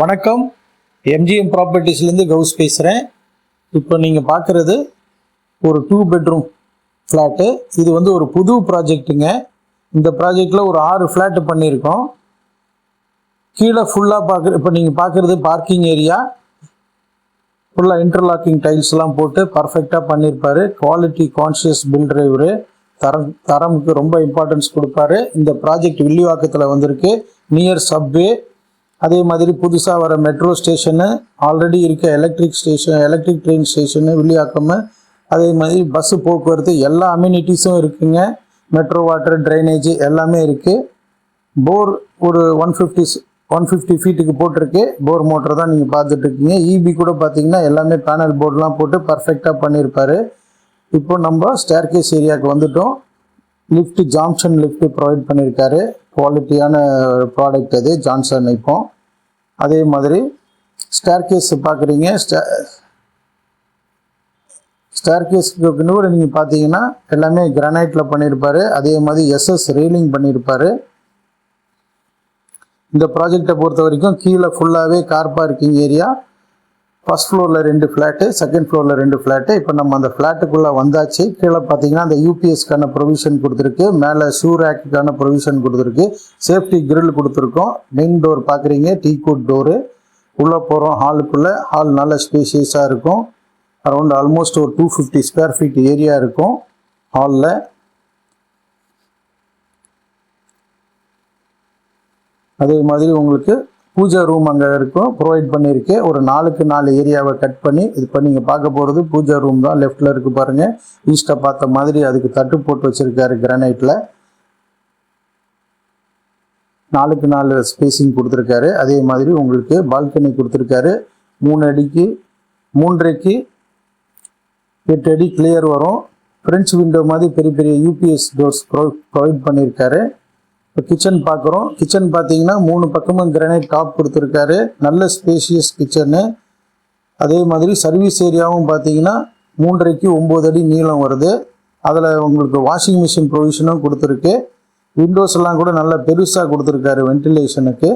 வணக்கம். எம்ஜிஎம் ப்ராப்பர்ட்டிஸ்லேருந்து கவுஸ் பேசுகிறேன் இப்போ நீங்கள் பார்க்குறது ஒரு டூ பெட்ரூம் ஃப்ளாட்டு இது வந்து ஒரு புது ப்ராஜெக்ட்டுங்க இந்த ப்ராஜெக்டில் ஒரு ஆறு ஃப்ளாட்டு பண்ணியிருக்கோம். கீழே ஃபுல்லாக பார்க்குற இப்போ நீங்கள் பார்க்குறது பார்க்கிங் ஏரியா ஃபுல்லாக இன்டர்லாக்கிங் டைல்ஸ்லாம் போட்டு பர்ஃபெக்டாக பண்ணியிருப்பாரு. குவாலிட்டி கான்ஷியஸ் பில்டர் இவர் தரம் தரமுக்கு ரொம்ப இம்பார்ட்டன்ஸ் கொடுப்பாரு. இந்த ப்ராஜெக்ட் வில்லிவாக்கத்தில் வந்திருக்கு. நியர் சப்வே அதே மாதிரி புதுசாக வர மெட்ரோ ஸ்டேஷனு ஆல்ரெடி இருக்க electric station electric train station Villivakkam அதே மாதிரி பஸ்ஸு போக்குவரத்து எல்லா அம்யூனிட்டிஸும் இருக்குங்க. மெட்ரோ வாட்டர் ட்ரைனேஜ் எல்லாமே இருக்குது போர் ஒரு ஒன் ஃபிஃப்டி ஒன் ஃபிஃப்டி ஃபீட்டுக்கு போட்டிருக்கு. போர் மோட்டர் தான் நீங்கள் பார்த்துட்ருக்கீங்க இபி கூட பார்த்தீங்கன்னா எல்லாமே பேனல் போர்டெலாம் போட்டு பர்ஃபெக்டாக பண்ணியிருப்பாரு. இப்போ நம்ம ஸ்டேர்கேஸ் ஏரியாவுக்கு வந்துட்டோம். லிஃப்ட் ஜான்சன் லிஃப்ட் ப்ரொவைட் பண்ணியிருக்காரு குவாலிட்டியான ப்ராடக்ட் அது ஜான்சன் இப்போ. அதே மாதிரி ஸ்டேர்கேஸ் பார்க்குறீங்க ஸ்டே ஸ்டேர்கேஸ்க்கு பின்னாடி நீங்கள் பார்த்தீங்கன்னா எல்லாமே கிரானைட்டில் பண்ணியிருப்பாரு அதே மாதிரி எஸ்எஸ் ரீலிங் பண்ணியிருப்பாரு இந்த ப்ராஜெக்டை பொறுத்த வரைக்கும் கீழே ஃபுல்லாகவே கார் பார்க்கிங் ஏரியா ஃபர்ஸ்ட் ஃப்ளோரில் ரெண்டு ஃப்ளாட்டு செகண்ட் ஃப்ளோரில் ரெண்டு ஃப்ளாட்டு இப்போ நம்ம அந்த ஃப்ளாட்டுக்குள்ளே வந்தாச்சு. கீழே பார்த்தீங்கன்னா அந்த யூபிஎஸ்க்கான ப்ரொவிஷன் கொடுத்துருக்கு. மேலே ஷூ ரேக்குக்கான ப்ரொவிஷன் கொடுத்துருக்கு. சேஃப்டி கிரில் கொடுத்துருக்கோம். மெயின் டோர் பார்க்குறீங்க டீ குட் டோரு உள்ளே போகிறோம் ஹாலுக்குள்ளே ஹால் நல்ல ஸ்பேஷியஸாக இருக்கும். அரௌண்ட் ஆல்மோஸ்ட் ஒரு two fifty square feet area இருக்கும். ஹாலில் அதே மாதிரி உங்களுக்கு பூஜா ரூம் அங்கே இருக்கும். ப்ரொவைட் பண்ணியிருக்கு. ஒரு நாலுக்கு நாலு ஏரியாவை கட் பண்ணி இது இப்போ நீங்கள் பார்க்க போகிறது பூஜா ரூம் தான். லெஃப்டில் இருக்குது பாருங்கள் ஈஸ்ட்டை பார்த்த மாதிரி அதுக்கு தட்டு போட்டு வச்சுருக்காரு கிரானைட்டில் நாலுக்கு நாலு ஸ்பேசிங் கொடுத்துருக்காரு. அதே மாதிரி உங்களுக்கு பால்கனி கொடுத்துருக்காரு. மூணு அடிக்கு மூன்றைக்கு எட்டு அடி கிளியர் வரும். ஃப்ரெஞ்ச் விண்டோ மாதிரி பெரிய பெரிய யூபிஎஸ் டோர்ஸ் ப்ரொவைட் பண்ணியிருக்காரு. இப்போ கிச்சன் பார்க்குறோம். கிச்சன் பார்த்தீங்கன்னா மூணு பக்கமும் கிரானைட் டாப் கொடுத்துருக்காரு. நல்ல ஸ்பேஷியஸ் கிச்சனு அதே மாதிரி சர்வீஸ் ஏரியாவும் பார்த்தீங்கன்னா மூன்றரைக்கு ஒம்பது அடி நீளம் வருது. அதில் உங்களுக்கு வாஷிங் மிஷின் ப்ரொவிஷனும் கொடுத்துருக்கு. விண்டோஸ் எல்லாம் கூட நல்ல பெருசாக கொடுத்துருக்காரு வென்டிலேஷனுக்கு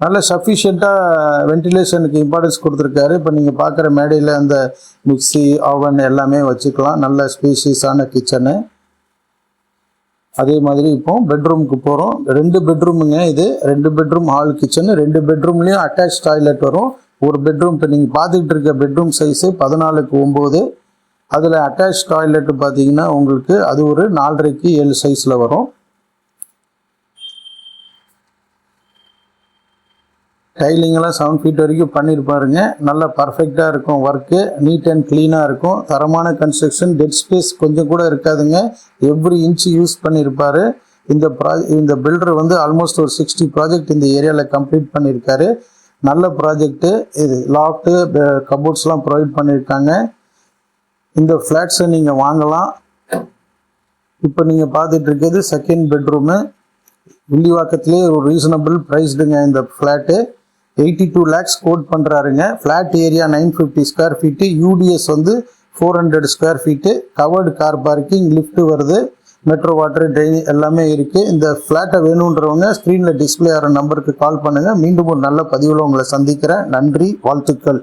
நல்ல சஃபிஷியண்ட்டாக வென்டிலேஷனுக்கு இம்பார்ட்டன்ஸ் கொடுத்துருக்காரு. இப்போ நீங்கள் பார்க்குற மேடையில் அந்த மிக்ஸி ஓவன் எல்லாமே வச்சுக்கலாம். நல்ல ஸ்பேஷியஸான கிச்சனு அதே மாதிரி இப்போ பெட்ரூமுக்கு போகிறோம் ரெண்டு பெட்ரூமுங்க இது. ரெண்டு பெட்ரூம் ஹால் கிச்சனு ரெண்டு பெட்ரூம்லேயும் அட்டாச் டாய்லெட் வரும். ஒரு பெட்ரூம் இப்போ நீங்கள் பார்த்துக்கிட்டு இருக்க பெட்ரூம் சைஸு பதினாலுக்கு ஒம்பது. அதில் அட்டாச் டாய்லெட்டு பார்த்தீங்கன்னா உங்களுக்கு அது ஒரு நாலரைக்கு ஏழு சைஸில் வரும். டைலிங்கெல்லாம் செவன் ஃபீட் வரைக்கும் பண்ணியிருப்பாருங்க நல்லா பர்ஃபெக்டாக இருக்கும் ஒர்க்கு நீட் அண்ட் க்ளீனாக இருக்கும். தரமான கன்ஸ்ட்ரக்ஷன் டெட் ஸ்பேஸ் கொஞ்சம் கூட இருக்காதுங்க. எவ்ரி இன்ச் யூஸ் பண்ணியிருப்பாரு இந்த ப்ரா இந்த பில்டர் வந்து ஆல்மோஸ்ட் ஒரு சிக்ஸ்டி ப்ராஜெக்ட் இந்த ஏரியாவில் கம்ப்ளீட் பண்ணியிருக்காரு நல்ல ப்ராஜெக்ட்டு இது லாஃப்ட்டு கபோர்ட்ஸ்லாம் ப்ரொவைட் பண்ணியிருக்காங்க இந்த ஃப்ளாட்ஸை நீங்கள் வாங்கலாம். இப்போ நீங்கள் பார்த்துட்டு இருக்கிறது செகண்ட் பெட்ரூமு வில்லிவாக்கத்திலே ஒரு ரீசனபிள் ப்ரைஸ்டுங்க இந்த flat eighty two lakhs quote பண்ணுறாருங்க flat area nine fifty square feet UDS வந்து four hundred square feet covered car parking lift வருது மெட்ரோ வாட்டர் ட்ரெயின் எல்லாமே இருக்குது இந்த ஃப்ளாட்டை வேணுன்றவங்க ஸ்க்ரீனில் டிஸ்பிளே ஆகிற நம்பருக்கு கால் பண்ணுங்கள் மீண்டும் ஒரு நல்ல பதிவில் உங்களை சந்திக்கிறேன். நன்றி வாழ்த்துக்கள்.